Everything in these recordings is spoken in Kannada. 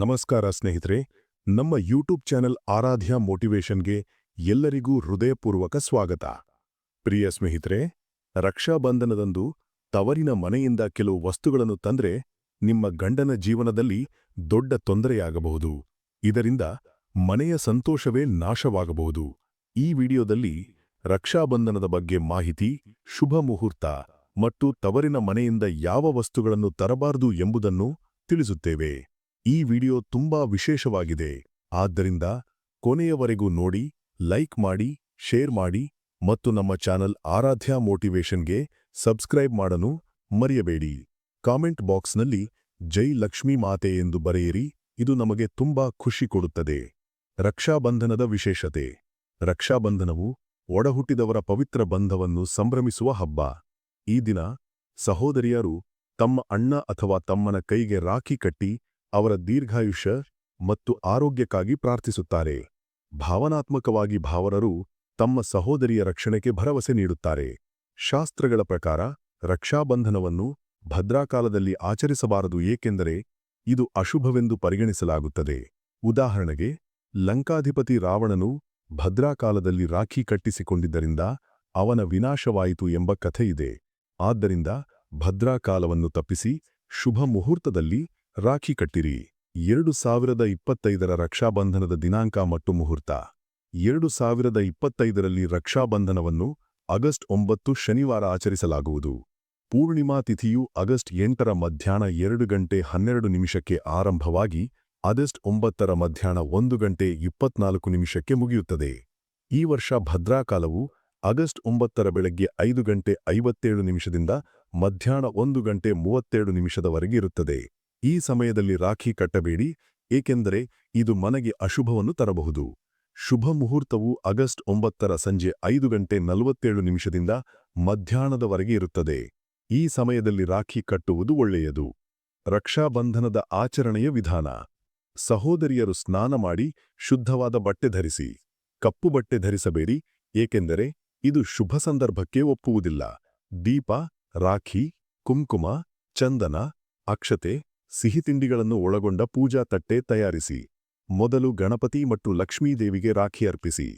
ನಮಸ್ಕಾರ ಸ್ನೇಹಿತರೆ, ನಮ್ಮ ಯೂಟ್ಯೂಬ್ ಚಾನೆಲ್ ಆರಾಧ್ಯ ಮೋಟಿವೇಶನ್ಗೆ ಎಲ್ಲರಿಗೂ ಹೃದಯಪೂರ್ವಕ ಸ್ವಾಗತ. ಪ್ರಿಯ ಸ್ನೇಹಿತರೆ ರಕ್ಷಾಬಂಧನದಂದು ತವರಿನ ಮನೆಯಿಂದ ಕೆಲವು ವಸ್ತುಗಳನ್ನು ತಂದ್ರೆ ನಿಮ್ಮ ಗಂಡನ ಜೀವನದಲ್ಲಿ ದೊಡ್ಡ ತೊಂದರೆಯಾಗಬಹುದು. ಇದರಿಂದ ಮನೆಯ ಸಂತೋಷವೇ ನಾಶವಾಗಬಹುದು. ಈ ವಿಡಿಯೋದಲ್ಲಿ ರಕ್ಷಾಬಂಧನದ ಬಗ್ಗೆ ಮಾಹಿತಿ, ಶುಭ ಮುಹೂರ್ತ ಮತ್ತು ತವರಿನ ಮನೆಯಿಂದ ಯಾವ ವಸ್ತುಗಳನ್ನು ತರಬಾರದು ಎಂಬುದನ್ನು ತಿಳಿಸುತ್ತೇವೆ. ಈ ವಿಡಿಯೋ ತುಂಬಾ ವಿಶೇಷವಾಗಿದೆ. ಆದ್ದರಿಂದ ಕೊನೆಯವರೆಗೂ ನೋಡಿ, ಲೈಕ್ ಮಾಡಿ, ಶೇರ್ ಮಾಡಿ ಮತ್ತು ನಮ್ಮ ಚಾನಲ್ ಆರಾಧ್ಯ ಮೋಟಿವೇಶನ್ಗೆ ಸಬ್ಸ್ಕ್ರೈಬ್ ಮಾಡಲು ಮರೆಯಬೇಡಿ. ಕಾಮೆಂಟ್ ಬಾಕ್ಸ್ನಲ್ಲಿ ಜೈ ಲಕ್ಷ್ಮೀ ಮಾತೆ ಎಂದು ಬರೆಯಿರಿ, ಇದು ನಮಗೆ ತುಂಬಾ ಖುಷಿ ಕೊಡುತ್ತದೆ. ರಕ್ಷಾಬಂಧನದ ವಿಶೇಷತೆ. ರಕ್ಷಾಬಂಧನವು ಒಡಹುಟ್ಟಿದವರ ಪವಿತ್ರ ಬಂಧವನ್ನು ಸಂಭ್ರಮಿಸುವ ಹಬ್ಬ. ಈ ದಿನ ಸಹೋದರಿಯರು ತಮ್ಮ ಅಣ್ಣ ಅಥವಾ ತಮ್ಮನ ಕೈಗೆ ರಾಖಿ ಕಟ್ಟಿ ಅವರ ದೀರ್ಘಾಯುಷ್ಯ ಮತ್ತು ಆರೋಗ್ಯಕ್ಕಾಗಿ ಪ್ರಾರ್ಥಿಸುತ್ತಾರೆ. ಭಾವನಾತ್ಮಕವಾಗಿ ಭಾವರರು ತಮ್ಮ ಸಹೋದರಿಯ ರಕ್ಷಣೆಗೆ ಭರವಸೆ ನೀಡುತ್ತಾರೆ. ಶಾಸ್ತ್ರಗಳ ಪ್ರಕಾರ ರಕ್ಷಾಬಂಧನವನ್ನು ಭದ್ರಾಕಾಲದಲ್ಲಿ ಆಚರಿಸಬಾರದು ಏಕೆಂದರೆ ಇದು ಅಶುಭವೆಂದು ಪರಿಗಣಿಸಲಾಗುತ್ತದೆ. ಉದಾಹರಣೆಗೆ, ಲಂಕಾಧಿಪತಿ ರಾವಣನು ಭದ್ರಾಕಾಲದಲ್ಲಿ ರಾಖಿ ಕಟ್ಟಿಸಿಕೊಂಡಿದ್ದರಿಂದ ಅವನ ವಿನಾಶವಾಯಿತು ಎಂಬ ಕಥೆಯಿದೆ. ಆದ್ದರಿಂದ ಭದ್ರಾಕಾಲವನ್ನು ತಪ್ಪಿಸಿ ಶುಭ ಮುಹೂರ್ತದಲ್ಲಿ ರಾಖಿ ಕಟ್ಟಿರಿ. ಎರಡು ಸಾವಿರದ ಇಪ್ಪತ್ತೈದರ ರಕ್ಷಾಬಂಧನದ ದಿನಾಂಕ ಮತ್ತು ಮುಹೂರ್ತ. ಎರಡು ಸಾವಿರದ ಇಪ್ಪತ್ತೈದರಲ್ಲಿ ರಕ್ಷಾಬಂಧನವನ್ನು ಆಗಸ್ಟ್ ಒಂಬತ್ತು ಶನಿವಾರ ಆಚರಿಸಲಾಗುವುದು. ಪೂರ್ಣಿಮಾ ತಿಥಿಯು ಆಗಸ್ಟ್ ಎಂಟರ ಮಧ್ಯಾಹ್ನ ಎರಡು ಗಂಟೆ ಹನ್ನೆರಡು ನಿಮಿಷಕ್ಕೆ ಆರಂಭವಾಗಿ ಆಗಸ್ಟ್ ಒಂಬತ್ತರ ಮಧ್ಯಾಹ್ನ ಒಂದು ಗಂಟೆ ಇಪ್ಪತ್ನಾಲ್ಕು ನಿಮಿಷಕ್ಕೆ ಮುಗಿಯುತ್ತದೆ. ಈ ವರ್ಷ ಭದ್ರಾಕಾಲವು ಆಗಸ್ಟ್ ಒಂಬತ್ತರ ಬೆಳಗ್ಗೆ ಐದು ಗಂಟೆ ಐವತ್ತೇಳು ನಿಮಿಷದಿಂದ ಮಧ್ಯಾಹ್ನ ಒಂದು ಗಂಟೆ ಮೂವತ್ತೇಳು ನಿಮಿಷದವರೆಗೆ ಇರುತ್ತದೆ. ಈ ಸಮಯದಲ್ಲಿ ರಾಖಿ ಕಟ್ಟಬೇಡಿ, ಏಕೆಂದರೆ ಇದು ಮನೆಗೆ ಅಶುಭವನ್ನು ತರಬಹುದು. ಶುಭ ಮುಹೂರ್ತವು ಆಗಸ್ಟ್ ಒಂಬತ್ತರ ಸಂಜೆ ಐದು ಗಂಟೆ ನಲವತ್ತೇಳು ನಿಮಿಷದಿಂದ ಮಧ್ಯಾಹ್ನದವರೆಗೆ ಇರುತ್ತದೆ. ಈ ಸಮಯದಲ್ಲಿ ರಾಖಿ ಕಟ್ಟುವುದು ಒಳ್ಳೆಯದು. ರಕ್ಷಾಬಂಧನದ ಆಚರಣೆಯ ವಿಧಾನ. ಸಹೋದರಿಯರು ಸ್ನಾನ ಮಾಡಿ ಶುದ್ಧವಾದ ಬಟ್ಟೆ ಧರಿಸಿ. ಕಪ್ಪು ಬಟ್ಟೆ ಧರಿಸಬೇಡಿ, ಏಕೆಂದರೆ ಇದು ಶುಭ ಸಂದರ್ಭಕ್ಕೆ ಒಪ್ಪುವುದಿಲ್ಲ. ದೀಪ, ರಾಖಿ, ಕುಂಕುಮ, ಚಂದನ, ಅಕ್ಷತೆ ಸಿಹಿತಿಂಡಿಗಳನ್ನು ಒಳಗೊಂಡ ಪೂಜಾ ತಟ್ಟೆ ತಯಾರಿಸಿ. ಮೊದಲು ಗಣಪತಿ ಮತ್ತು ಲಕ್ಷ್ಮೀದೇವಿಗೆ ರಾಖಿ ಅರ್ಪಿಸಿ.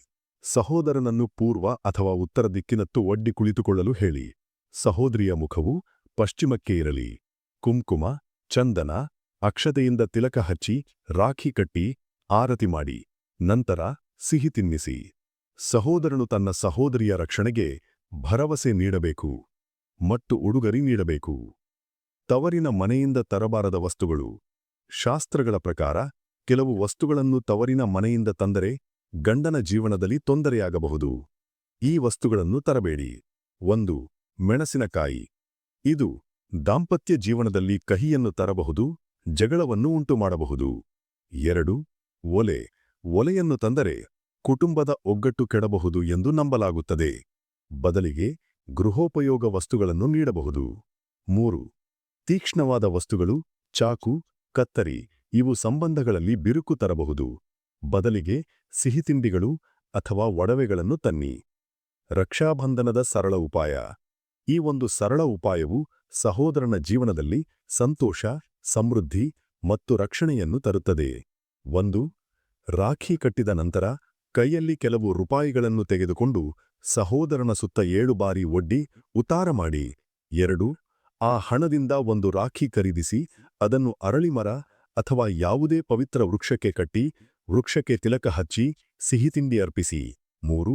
ಸಹೋದರನನ್ನು ಪೂರ್ವ ಅಥವಾ ಉತ್ತರ ದಿಕ್ಕಿನತ್ತು ಒಡ್ಡಿ ಕುಳಿತುಕೊಳ್ಳಲು ಹೇಳಿ. ಸಹೋದರಿಯ ಮುಖವು ಪಶ್ಚಿಮಕ್ಕೆ ಇರಲಿ. ಕುಂಕುಮ, ಚಂದನ, ಅಕ್ಷತೆಯಿಂದ ತಿಲಕ ಹಚ್ಚಿ, ರಾಖಿ ಕಟ್ಟಿ, ಆರತಿ ಮಾಡಿ. ನಂತರ ಸಿಹಿ ತಿನ್ನಿಸಿ. ಸಹೋದರನು ತನ್ನ ಸಹೋದರಿಯ ರಕ್ಷಣೆಗೆ ಭರವಸೆ ನೀಡಬೇಕು. ಮತ್ತು ಉಡುಗೊರೆ ನೀಡಬೇಕು. ತವರಿನ ಮನೆಯಿಂದ ತರಬಾರದ ವಸ್ತುಗಳು. ಶಾಸ್ತ್ರಗಳ ಪ್ರಕಾರ, ಕೆಲವು ವಸ್ತುಗಳನ್ನು ತವರಿನ ಮನೆಯಿಂದ ತಂದರೆ ಗಂಡನ ಜೀವನದಲ್ಲಿ ತೊಂದರೆಯಾಗಬಹುದು. ಈ ವಸ್ತುಗಳನ್ನು ತರಬೇಡಿ. ಒಂದು, ಮೆಣಸಿನಕಾಯಿ. ಇದು ದಾಂಪತ್ಯ ಜೀವನದಲ್ಲಿ ಕಹಿಯನ್ನು ತರಬಹುದು, ಜಗಳವನ್ನು ಉಂಟುಮಾಡಬಹುದು. ಎರಡು, ಒಲೆ. ಒಲೆಯನ್ನು ತಂದರೆ ಕುಟುಂಬದ ಒಗ್ಗಟ್ಟು ಕೆಡಬಹುದು ಎಂದು ನಂಬಲಾಗುತ್ತದೆ. ಬದಲಿಗೆ ಗೃಹೋಪಯೋಗ ವಸ್ತುಗಳನ್ನು ನೀಡಬಹುದು. ಮೂರು ತೀಕ್ಷ್ಣವಾದ ವಸ್ತುಗಳು, ಚಾಕು, ಕತ್ತರಿ ಇವು ಸಂಬಂಧಗಳಲ್ಲಿ ಬಿರುಕು ತರಬಹುದು. ಬದಲಿಗೆ ಸಿಹಿತಿಂಡಿಗಳು ಅಥವಾ ಒಡವೆಗಳನ್ನು ತನ್ನಿ. ರಕ್ಷಾಬಂಧನದ ಸರಳ ಉಪಾಯ. ಈ ಒಂದು ಸರಳ ಉಪಾಯವು ಸಹೋದರನ ಜೀವನದಲ್ಲಿ ಸಂತೋಷ, ಸಮೃದ್ಧಿ ಮತ್ತು ರಕ್ಷಣೆಯನ್ನು ತರುತ್ತದೆ. ಒಂದು, ರಾಖಿ ಕಟ್ಟಿದ ನಂತರ ಕೈಯಲ್ಲಿ ಕೆಲವು ರೂಪಾಯಿಗಳನ್ನು ತೆಗೆದುಕೊಂಡು ಸಹೋದರನ ಸುತ್ತ ಏಳು ಬಾರಿ ಒಡ್ಡಿ ಉತಾರ ಮಾಡಿ. ಎರಡು ಆ ಹಣದಿಂದ ಒಂದು ರಾಖಿ ಖರೀದಿಸಿ, ಅದನ್ನು ಅರಳಿಮರ ಅಥವಾ ಯಾವುದೇ ಪವಿತ್ರ ವೃಕ್ಷಕ್ಕೆ ಕಟ್ಟಿ, ವೃಕ್ಷಕ್ಕೆ ತಿಲಕ ಹಚ್ಚಿ ಸಿಹಿತಿಂಡಿ ಅರ್ಪಿಸಿ. ಮೂರು,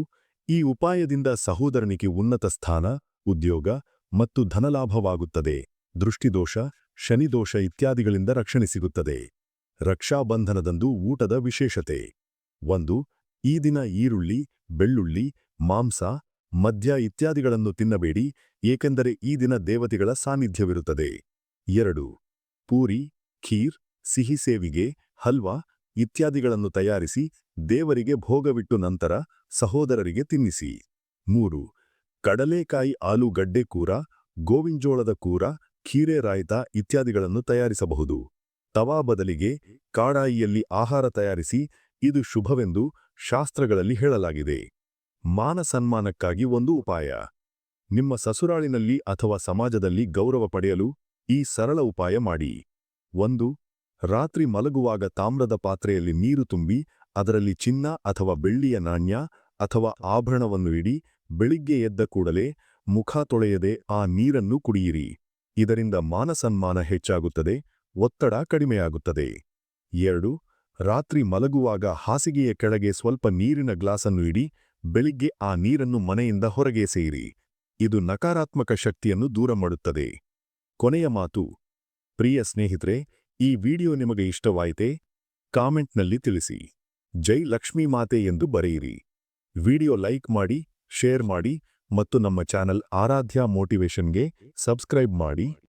ಈ ಉಪಾಯದಿಂದ ಸಹೋದರನಿಗೆ ಉನ್ನತ ಸ್ಥಾನ, ಉದ್ಯೋಗ ಮತ್ತು ಧನಲಾಭವಾಗುತ್ತದೆ. ದೃಷ್ಟಿದೋಷ, ಶನಿದೋಷ ಇತ್ಯಾದಿಗಳಿಂದ ರಕ್ಷಣೆ ಸಿಗುತ್ತದೆ. ರಕ್ಷಾಬಂಧನದಂದು ಊಟದ ವಿಶೇಷತೆ. ಒಂದು, ಈ ದಿನ ಈರುಳ್ಳಿ, ಬೆಳ್ಳುಳ್ಳಿ, ಮಾಂಸ ಮದ್ಯ ಇತ್ಯಾದಿಗಳನ್ನು ತಿನ್ನಬೇಡಿ, ಏಕೆಂದರೆ ಈ ದಿನ ದೇವತೆಗಳ ಸಾನ್ನಿಧ್ಯವಿರುತ್ತದೆ. ಎರಡು. ಪೂರಿ, ಖೀರ್, ಸಿಹಿ ಸೇವಿಗೆ, ಹಲ್ವಾ ಇತ್ಯಾದಿಗಳನ್ನು ತಯಾರಿಸಿ ದೇವರಿಗೆ ಭೋಗವಿಟ್ಟು ನಂತರ ಸಹೋದರರಿಗೆ ತಿನ್ನಿಸಿ. ಮೂರು. ಕಡಲೆಕಾಯಿ ಆಲೂಗಡ್ಡೆ ಕೂರ, ಗೋವಿಂಜೋಳದ ಕೂರ, ಖೀರೆ ರಾಯ್ತ ಇತ್ಯಾದಿಗಳನ್ನು ತಯಾರಿಸಬಹುದು. ತವಾ ಬದಲಿಗೆ ಕಾಡಾಯಿಯಲ್ಲಿ ಆಹಾರ ತಯಾರಿಸಿ ಇದು ಶುಭವೆಂದು ಶಾಸ್ತ್ರಗಳಲ್ಲಿ ಹೇಳಲಾಗಿದೆ. ಮಾನ ಸನ್ಮಾನಕ್ಕಾಗಿ ಒಂದು ಉಪಾಯ. ನಿಮ್ಮ ಸಸುರಾಳಿನಲ್ಲಿ ಅಥವಾ ಸಮಾಜದಲ್ಲಿ ಗೌರವ ಪಡೆಯಲು ಈ ಸರಳ ಉಪಾಯ ಮಾಡಿ. ಒಂದು, ರಾತ್ರಿ ಮಲಗುವಾಗ ತಾಮ್ರದ ಪಾತ್ರೆಯಲ್ಲಿ ನೀರು ತುಂಬಿ, ಅದರಲ್ಲಿ ಚಿನ್ನ ಅಥವಾ ಬೆಳ್ಳಿಯ ನಾಣ್ಯ ಅಥವಾ ಆಭರಣವನ್ನು ಇಡಿ, ಬೆಳಿಗ್ಗೆ ಎದ್ದ ಕೂಡಲೇ ಮುಖ ತೊಳೆಯದೆ ಆ ನೀರನ್ನು ಕುಡಿಯಿರಿ. ಇದರಿಂದ ಮಾನಸನ್ಮಾನ ಹೆಚ್ಚಾಗುತ್ತದೆ, ಒತ್ತಡ ಕಡಿಮೆಯಾಗುತ್ತದೆ. ಎರಡು, ರಾತ್ರಿ ಮಲಗುವಾಗ ಹಾಸಿಗೆಯ ಕೆಳಗೆ ಸ್ವಲ್ಪ ನೀರಿನ ಗ್ಲಾಸನ್ನು ಇಡಿ ಬೆಳಿಗ್ಗೆ ಆ ನೀರನ್ನು ಮನೆಯಿಂದ ಹೊರಗೆ ಸೇರಿ, ಇದು ನಕಾರಾತ್ಮಕ ಶಕ್ತಿಯನ್ನು ದೂರ ಮಾಡುತ್ತದೆ. ಕೊನೆಯ ಮಾತು, ಪ್ರಿಯ ಸ್ನೇಹಿತರೆ, ಈ ವಿಡಿಯೋ ನಿಮಗೆ ಇಷ್ಟವಾಯಿತೆ? ಕಾಮೆಂಟ್ನಲ್ಲಿ ತಿಳಿಸಿ. ಜೈ ಲಕ್ಷ್ಮೀ ಮಾತೆ ಎಂದು ಬರೆಯಿರಿ. ವಿಡಿಯೋ ಲೈಕ್ ಮಾಡಿ, ಶೇರ್ ಮಾಡಿ ಮತ್ತು ನಮ್ಮ ಚಾನಲ್ ಆರಾಧ್ಯ ಮೋಟಿವೇಶನ್ಗೆ ಸಬ್ಸ್ಕ್ರೈಬ್ ಮಾಡಿ.